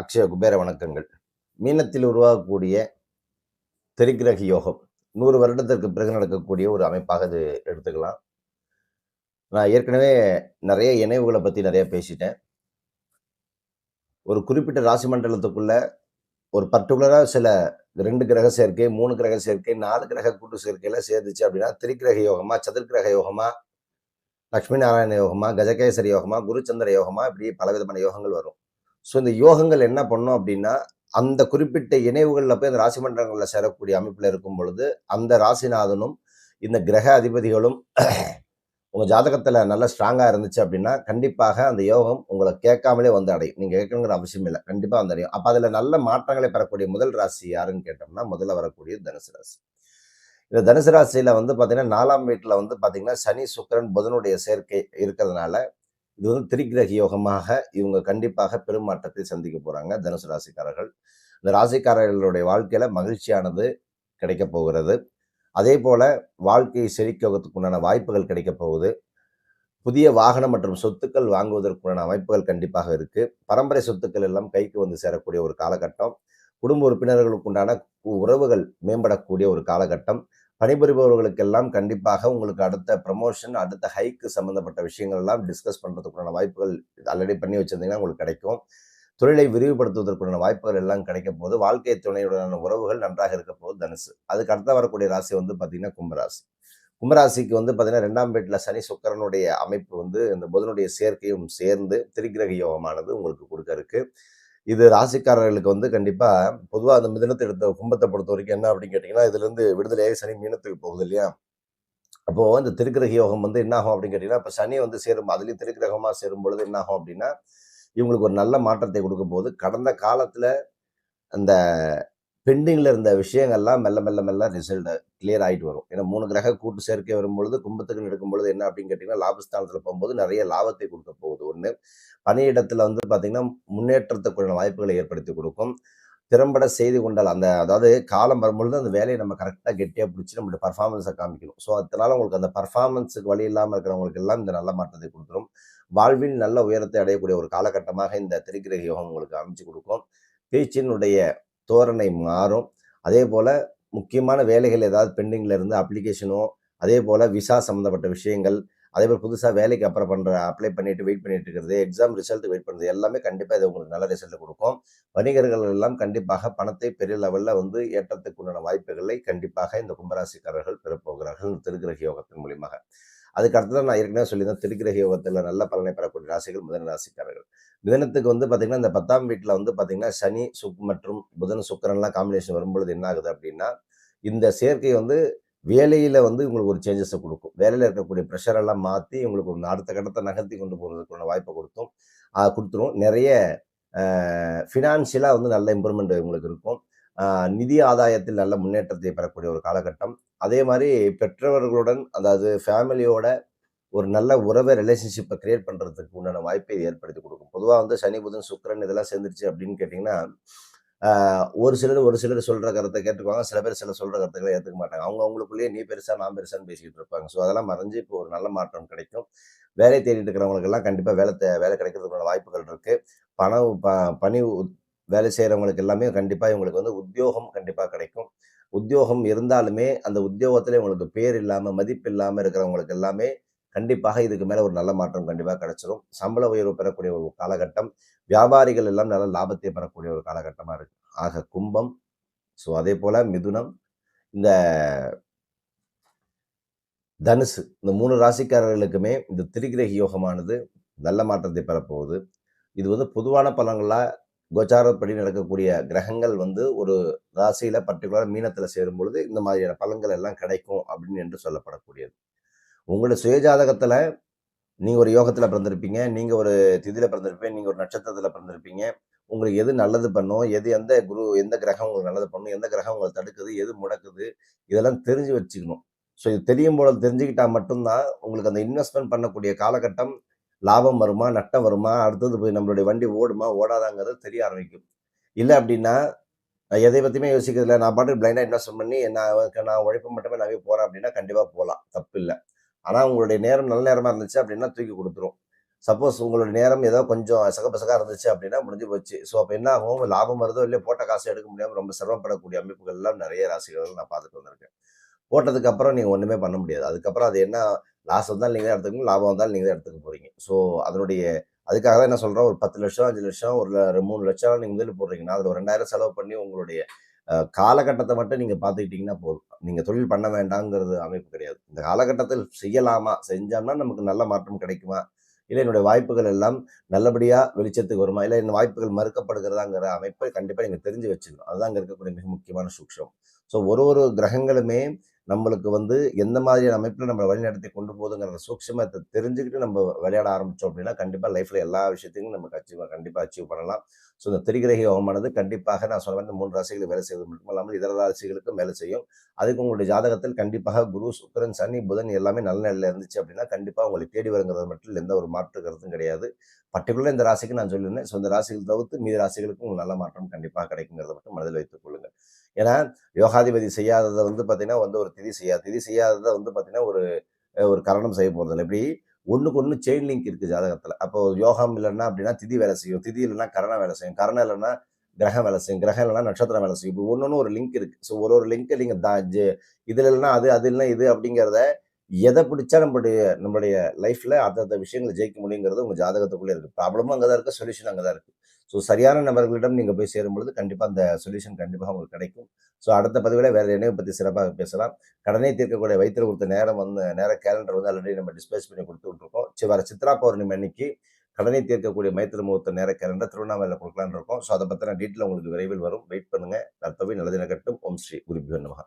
அக்ஷய குபேர வணக்கங்கள். மீனத்தில் உருவாகக்கூடிய திரிகிரக யோகம். நூறு வருடத்திற்கு பிறகு நடக்கக்கூடிய ஒரு அமைப்பாக இது எடுத்துக்கலாம். நான் ஏற்கனவே நிறைய இணைவுகளை பற்றி நிறைய பேசிட்டேன். ஒரு குறிப்பிட்ட ராசி மண்டலத்துக்குள்ள ஒரு பர்டிகுலராக சில ரெண்டு கிரக சேர்க்கை மூணு கிரக சேர்க்கை நாலு கிரக கூட்டு சேர்க்கையில சேர்ந்துச்சு அப்படின்னா திரிகிரக யோகமாக சதுர்கிரக யோகமாக லக்ஷ்மி நாராயண யோகமா கஜகேசரி யோகமாக குருச்சந்திர யோகமாக இப்படி பலவிதமான யோகங்கள் வரும். ஸோ இந்த யோகங்கள் என்ன பண்ணும் அப்படின்னா அந்த குறிப்பிட்ட இணைவுகளில் போய் அந்த ராசி மன்றங்களில் சேரக்கூடிய அமைப்பில் இருக்கும் பொழுது அந்த ராசிநாதனும் இந்த கிரக அதிபதிகளும் உங்கள் ஜாதகத்தில் நல்ல ஸ்ட்ராங்காக இருந்துச்சு அப்படின்னா கண்டிப்பாக அந்த யோகம் உங்களை கேட்காமலே வந்து அடையும். நீங்கள் கேட்கணுங்கிற அவசியம் இல்லை. கண்டிப்பாக வந்து அடையும். அப்போ அதில் நல்ல மாற்றங்களை பெறக்கூடிய முதல் ராசி யாருன்னு கேட்டோம்னா முதல்ல வரக்கூடிய தனுசு ராசி. இந்த தனுசு ராசியில் வந்து பார்த்தீங்கன்னா நாலாம் வீட்டில் வந்து பார்த்தீங்கன்னா சனி சுக்கிரன் புதனுடைய சேர்க்கை இருக்கிறதுனால இது வந்து திரிகிரக யோகமாக இவங்க கண்டிப்பாக பெருமாற்றத்தை சந்திக்க போகிறாங்க தனுசு ராசிக்காரர்கள். இந்த ராசிக்காரர்களுடைய வாழ்க்கையில் மகிழ்ச்சியானது கிடைக்க போகிறது. அதே போல வாழ்க்கையை செழிக்கிறதுக்கு உண்டான வாய்ப்புகள் கிடைக்க போகுது. புதிய வாகனம் மற்றும் சொத்துக்கள் வாங்குவதற்குண்டான அமைப்புகள் கண்டிப்பாக இருக்கு. பரம்பரை சொத்துக்கள் எல்லாம் கைக்கு வந்து சேரக்கூடிய ஒரு காலகட்டம். குடும்ப உறுப்பினர்களுக்கு உண்டான உறவுகள் மேம்படக்கூடிய ஒரு காலகட்டம். பணிபுரிபவர்களுக்கெல்லாம் கண்டிப்பாக உங்களுக்கு அடுத்த ப்ரமோஷன் அடுத்த ஹைக்கு சம்மந்தப்பட்ட விஷயங்கள் எல்லாம் டிஸ்கஸ் பண்ணுறதுக்குண்டான வாய்ப்புகள் ஆல்ரெடி பண்ணி வச்சிருந்தீங்கன்னா உங்களுக்கு கிடைக்கும். தொழிலை விரிவுபடுத்துவதற்குண்டான வாய்ப்புகள் எல்லாம் கிடைக்கும் போது வாழ்க்கை துணையுடனான உறவுகள் நன்றாக இருக்க போது தனுசு. அதுக்கு அடுத்த வரக்கூடிய ராசி வந்து பார்த்தீங்கன்னா கும்பராசி. கும்பராசிக்கு வந்து பார்த்தீங்கன்னா ரெண்டாம் வீட்டில் சனி சுக்கரனுடைய அமைப்பு வந்து இந்த புதனுடைய சேர்க்கையும் சேர்ந்து திரிகிரக யோகமானது உங்களுக்கு கொடுக்க இருக்குது இது ராசிக்காரர்களுக்கு வந்து கண்டிப்பாக பொதுவாக அந்த மிதனத்தை எடுத்த கும்பத்தை பொறுத்த வரைக்கும் என்ன அப்படின்னு கேட்டிங்கன்னா இதுலேருந்து விடுதலையாக விடுதலையாகி சனி மீனத்துக்கு போகுது இல்லையா? அப்போது இந்த திருக்கிரக யோகம் வந்து என்ன ஆகும் அப்படின்னு கேட்டிங்கன்னா இப்போ சனி வந்து சேரும் அதுலேயும் திருக்கிரகமாக சேரும் பொழுது என்ன ஆகும் அப்படின்னா இவங்களுக்கு ஒரு நல்ல மாற்றத்தை கொடுக்கும் போது கடந்த காலத்தில் அந்த பெண்டிங்கில் இருந்த விஷயங்கள்லாம் மெல்ல மெல்ல மெல்ல ரிசல்ட் கிளியர் ஆகிட்டு வரும். ஏன்னா மூணு கிரக கூட்டு சேர்க்கை வரும்பொழுது கும்பத்துக்கு எடுக்கும் பொழுது என்ன அப்படின்னு கேட்டிங்கன்னா லாபஸ்தானத்தில் போகும்போது நிறைய லாபத்தை கொடுக்க போகுது. ஒன்று பணியிடத்தில் வந்து பார்த்திங்கன்னா முன்னேற்றத்துக்குள்ள வாய்ப்புகளை ஏற்படுத்தி கொடுக்கும். திறம்பட செய்து கொண்டால் அந்த அதாவது காலம் வரும்பொழுது அந்த வேலையை நம்ம கரெக்டாக கெட்டியாக பிடிச்சி நம்மளுடைய பர்ஃபார்மன்ஸை காமிக்கணும். ஸோ அதனால உங்களுக்கு அந்த பர்ஃபார்மன்ஸுக்கு வழி இல்லாமல் இருக்கிறவங்களுக்கு எல்லாம் இந்த நல்ல மாற்றத்தை கொடுத்துரும். வாழ்வில் நல்ல உயரத்தை அடையக்கூடிய ஒரு காலகட்டமாக இந்த திரிகிரக யோகம் உங்களுக்கு அமைச்சு கொடுக்கும். பேச்சினுடைய தோரணை மாறும். அதே போல் முக்கியமான வேலைகள் ஏதாவது பெண்டிங்கில் இருந்து அப்ளிகேஷனோ அதே போல் விசா சம்மந்தப்பட்ட விஷயங்கள் அதே போல் புதுசாக வேலைக்கு அப்புறம் பண்ணுற அப்ளை பண்ணிட்டு வெயிட் பண்ணிட்டு இருக்கிறது எக்ஸாம் ரிசல்ட் வெயிட் பண்ணுறது எல்லாமே கண்டிப்பாக இது உங்களுக்கு நல்ல ரிசல்ட் கொடுக்கும். வணிகர்கள் எல்லாம் கண்டிப்பாக பணத்தை பெரிய லெவலில் வந்து ஏற்றத்துக்கு உண்டான வாய்ப்புகளை கண்டிப்பாக இந்த கும்பராசிக்காரர்கள் பெறப்போகிறார்கள். திருக்கிரக யோகத்தின் மூலியமாக. அதுக்கு அடுத்ததான் நான் ஏற்கனவே சொல்லியிருந்தேன் திருக்கிரக யோகத்தில் நல்ல பலனை பெறக்கூடிய ராசிகள் முதன ராசிக்காரர்கள். மிதனத்துக்கு வந்து பார்த்தீங்கன்னா இந்த பத்தாம் வீட்டில் வந்து பார்த்தீங்கன்னா சனி சுக் மற்றும் புதன் சுக்கரன்லாம் காம்பினேஷன் வரும்பொழுது என்ன ஆகுது அப்படின்னா இந்த சேர்க்கை வந்து வேலையில் வந்து உங்களுக்கு ஒரு சேஞ்சஸை கொடுக்கும். வேலையில் இருக்கக்கூடிய ப்ரெஷரெல்லாம் மாற்றி உங்களுக்கு ஒரு அடுத்த கட்டத்தை நகர்த்தி கொண்டு போகிறதுக்கான வாய்ப்பை கொடுத்தும் கொடுத்துரும். நிறைய ஃபினான்ஷியலாக வந்து நல்ல இம்ப்ரூவ்மெண்ட் உங்களுக்கு இருக்கும். நிதி ஆதாயத்தில் நல்ல முன்னேற்றத்தை பெறக்கூடிய ஒரு காலகட்டம். அதே மாதிரி பெற்றவர்களுடன் அதாவது ஃபேமிலியோட ஒரு நல்ல உறவை ரிலேஷன்ஷிப்பை கிரியேட் பண்ணுறதுக்கு உண்டான வாய்ப்பை ஏற்படுத்தி கொடுக்கும். பொதுவாக வந்து சனி புதன் சுக்கரன் இதெல்லாம் சேர்ந்துருச்சு அப்படின்னு கேட்டிங்கன்னா ஒரு சிலர் ஒரு சிலர் சொல்கிற கருத்தை கேட்டுக்குவாங்க. சில பேர் சில சொல்கிற கருத்துக்களை ஏற்றுக்க மாட்டாங்க. அவங்க அவங்களுக்குள்ளேயே நீ பெருசாக நான் பெருசான்னு பேசிக்கிட்டு இருப்பாங்க. ஸோ அதெல்லாம் மறைஞ்சு இப்போ ஒரு நல்ல மாற்றம் கிடைக்கும். வேலை தேடிட்டு இருக்கிறவங்களுக்கெல்லாம் கண்டிப்பாக வேலை வேலை கிடைக்கிறதுக்கான வாய்ப்புகள் இருக்குது பணம் ப பணி வேலை செய்கிறவங்களுக்கு எல்லாமே கண்டிப்பாக இவங்களுக்கு வந்து உத்தியோகம் கண்டிப்பாக கிடைக்கும். உத்தியோகம் இருந்தாலுமே அந்த உத்தியோகத்தில் உங்களுக்கு பேர் இல்லாமல் மதிப்பு இல்லாமல் இருக்கிறவங்களுக்கு எல்லாமே கண்டிப்பாக இதுக்கு மேலே ஒரு நல்ல மாற்றம் கண்டிப்பாக கிடைச்சிடும் சம்பள உயர்வு பெறக்கூடிய ஒரு காலகட்டம் வியாபாரிகள் எல்லாம் நல்ல லாபத்தை பெறக்கூடிய ஒரு காலகட்டமாக இருக்குது ஆக கும்பம் ஸோ அதே போல் மிதுனம் இந்த தனுசு இந்த மூணு ராசிக்காரர்களுக்குமே இந்த திரிகிரக யோகமானது நல்ல மாற்றத்தை பெறப்போகுது. இது வந்து பொதுவான பலன்களாக கோச்சாரப்படி நடக்கக்கூடிய கிரகங்கள் வந்து ஒரு ராசியில பர்டிகுலர் மீனத்தில் சேரும் பொழுது இந்த மாதிரியான பலன்கள் எல்லாம் கிடைக்கும் அப்படின்னு என்று சொல்லப்படக்கூடியது. உங்களுடைய சுயஜாதகத்தில் நீங்கள் ஒரு யோகத்தில் பிறந்திருப்பீங்க நீங்கள் ஒரு திதியில் பிறந்திருப்பீங்க நீங்கள் ஒரு நட்சத்திரத்தில் பிறந்திருப்பீங்க. உங்களுக்கு எது நல்லது பண்ணும் எது எந்த குரு எந்த கிரகம் உங்களுக்கு நல்லது பண்ணும் எந்த கிரகம் உங்களை தடுக்குது எது முடக்குது இதெல்லாம் தெரிஞ்சு வச்சுக்கணும். ஸோ இது தெரியும் போல தெரிஞ்சுக்கிட்டால் மட்டும்தான் உங்களுக்கு அந்த இன்வெஸ்ட்மெண்ட் பண்ணக்கூடிய காலகட்டம் லாபம் வருமா நட்டம் வருமா அடுத்தது போய் நம்மளுடைய வண்டி ஓடுமா ஓடாதாங்கிறது தெரிய ஆரம்பிக்கும். இல்லை அப்படின்னா எதை பற்றியுமே யோசிக்கிறதில்ல நான் பாட்டு பிளைண்டாக இன்வெஸ்ட் பண்ணி நான் நான் உழைப்பு மட்டுமே நம்பி போகிறேன் அப்படின்னா கண்டிப்பாக போகலாம் தப்பு இல்லை. ஆனால் உங்களுடைய நேரம் நல்ல நேரமாக இருந்துச்சு அப்படின்னா தூக்கி கொடுத்துரும். சப்போஸ் உங்களோட நேரம் ஏதோ கொஞ்சம் சகப்பசகா இருந்துச்சு அப்படின்னா முடிஞ்சு போச்சு. ஸோ அப்போ என்ன ஆகும்? லாபம் வருதோ இல்லையோ போட்ட காசு எடுக்க முடியாமல் ரொம்ப சிரமப்படக்கூடிய அமைப்புகள்லாம் நிறைய ராசிகள் நான் பார்த்துட்டு வந்திருக்கேன். போட்டதுக்கப்புறம் நீங்கள் ஒன்றுமே பண்ண முடியாது. அதுக்கப்புறம் அது என்ன லாஸ் வந்தாலும் நீங்கள் தான் எடுத்துக்கணும் லாபம் வந்தாலும் நீங்கள் தான் எடுத்துக்க போகிறீங்க ஸோ அதனுடைய அதுக்காக தான் என்ன சொல்கிறேன் ஒரு பத்து லட்சம் அஞ்சு லட்சம் ஒரு மூணு லட்சம் நீங்கள் முதலில் போடுறீங்கன்னா அதில் ஒரு ரெண்டாயிரம் செலவு பண்ணி உங்களுடைய காலகட்டத்தை மட்டும் நீங்கள் பார்த்துக்கிட்டிங்கன்னா போதும். நீங்கள் தொழில் பண்ண வேண்டாங்கிறது அமைப்பு கிடையாது. இந்த காலகட்டத்தில் செய்யலாமா செஞ்சோம்னா நமக்கு நல்ல மாற்றம் கிடைக்குமா? இல்லை என்னுடைய வாய்ப்புகள் எல்லாம் நல்லபடியாக வெளிச்சத்துக்கு வருமா? இல்லை இந்த வாய்ப்புகள் மறுக்கப்படுகிறதாங்கிற அமைப்பை கண்டிப்பாக நீங்கள் தெரிஞ்சு வச்சுக்கணும். அதுதான் அங்கே இருக்கக்கூடிய மிக முக்கியமான சூக்ஷம். ஸோ ஒரு ஒரு கிரகங்களுமே நம்மளுக்கு வந்து எந்த மாதிரியான அமைப்பில் நம்ம வழிநடத்தி கொண்டு போகுதுங்கிற சூக்ஷமத்தை தெரிஞ்சுக்கிட்டு நம்ம விளையாட ஆரம்பித்தோம் அப்படின்னா கண்டிப்பாக லைஃப்பில் எல்லா விஷயத்தையும் நம்ம அச்சீவ் கண்டிப்பாக அச்சீவ் பண்ணலாம். ஸோ இந்த திரிகிரகி யோகமானது கண்டிப்பாக நான் சொல்ல மாதிரி மூன்று ராசிகளுக்கு வேலை செய்வது மட்டும் இல்லாமல் இதர ராசிகளுக்கும் வேலை செய்யும். அதுக்கு உங்களுடைய ஜாதகத்தில் கண்டிப்பாக குரு சுக்கிரன் சனி புதன் எல்லாமே நல்ல நிலையில் இருந்துச்சு அப்படின்னா கண்டிப்பாக உங்களை தேடி வருங்கிறது மட்டும் எந்த ஒரு மாற்று கருத்தும் கிடையாது. பர்டிகுலர் இந்த ராசிக்கு நான் சொல்லியிருந்தேன். ஸோ இந்த ராசிகள் தவிர்த்து மீதி ராசிகளுக்கும் நல்ல மாற்றம் கண்டிப்பாக கிடைக்குங்கிறத மட்டும் மனதில் வைத்துக் கொள்ளுங்கள் ஏன்னா யோகாதிபதி செய்யாததை வந்து பார்த்தீங்கன்னா வந்து ஒரு திதி செய்யாது திதி செய்யாததை வந்து பார்த்தீங்கன்னா ஒரு ஒரு கரணம் செய்ய போகிறதில்ல இப்படி ஒன்றுக்கு ஒன்று செயின் லிங்க் இருக்குது ஜாதகத்தில். அப்போ யோகம் இல்லைன்னா அப்படின்னா திதி வேலை செய்யும். திதி இல்லைன்னா கரணம் வேலை செய்யும். கரணம் இல்லைன்னா கிரகம் வேலை செய்யும். கிரகம் இல்லைன்னா நட்சத்திரம் வேலை செய்யும். இப்போ ஒன்று ஒரு லிங்க் இருக்குது ஸோ ஒரு ஒரு லிங்க்கை நீங்கள் தா ஜெ- இதுல இல்லைன்னா அது அது இல்லைன்னா இது அப்படிங்கிறத எதை பிடிச்சா நம்மளுடைய நம்மளுடைய லைஃப்ல அந்தந்த விஷயங்களை ஜெயிக்க முடியுங்கிறது உங்கள் ஜாதகத்துக்குள்ளே இருக்கு. ப்ராப்ளமும் அங்கே தான் இருக்கு சொல்யூஷன் அங்கே தான் இருக்கு. ஸோ சரியான நபர்களிடம் நீங்கள் போய் சேரும் பொழுது கண்டிப்பாக அந்த சொல்யூஷன் கண்டிப்பாக உங்களுக்கு கிடைக்கும். ஸோ அடுத்த பதிவில் வேறு என்னையை பற்றி சிறப்பாக பேசலாம். கடனை தீர்க்கக்கூடிய வைத்திர கொடுத்த நேரம் வந்து நேர கேலண்டர் வந்து ஆல்ரெடி நம்ம டிஸ்பேஸ் பண்ணி கொடுத்து விட்டுருக்கோம். சரி வர சித்ரா பௌர்ணமி அன்னைக்கு கடனை தீர்க்கக்கூடிய மைத்திர முகூர்த்த நேர கேலண்டர் திருவண்ணாமலையில் கொடுக்கலான்னு இருக்கோம். ஸோ அதை பற்றின டீட்டெயில் உங்களுக்கு விரைவில் வரும். வெயிட் பண்ணுங்கள் நற்பவி நல்லதின கட்டும். ஓம் ஸ்ரீ குருபியோ நமகா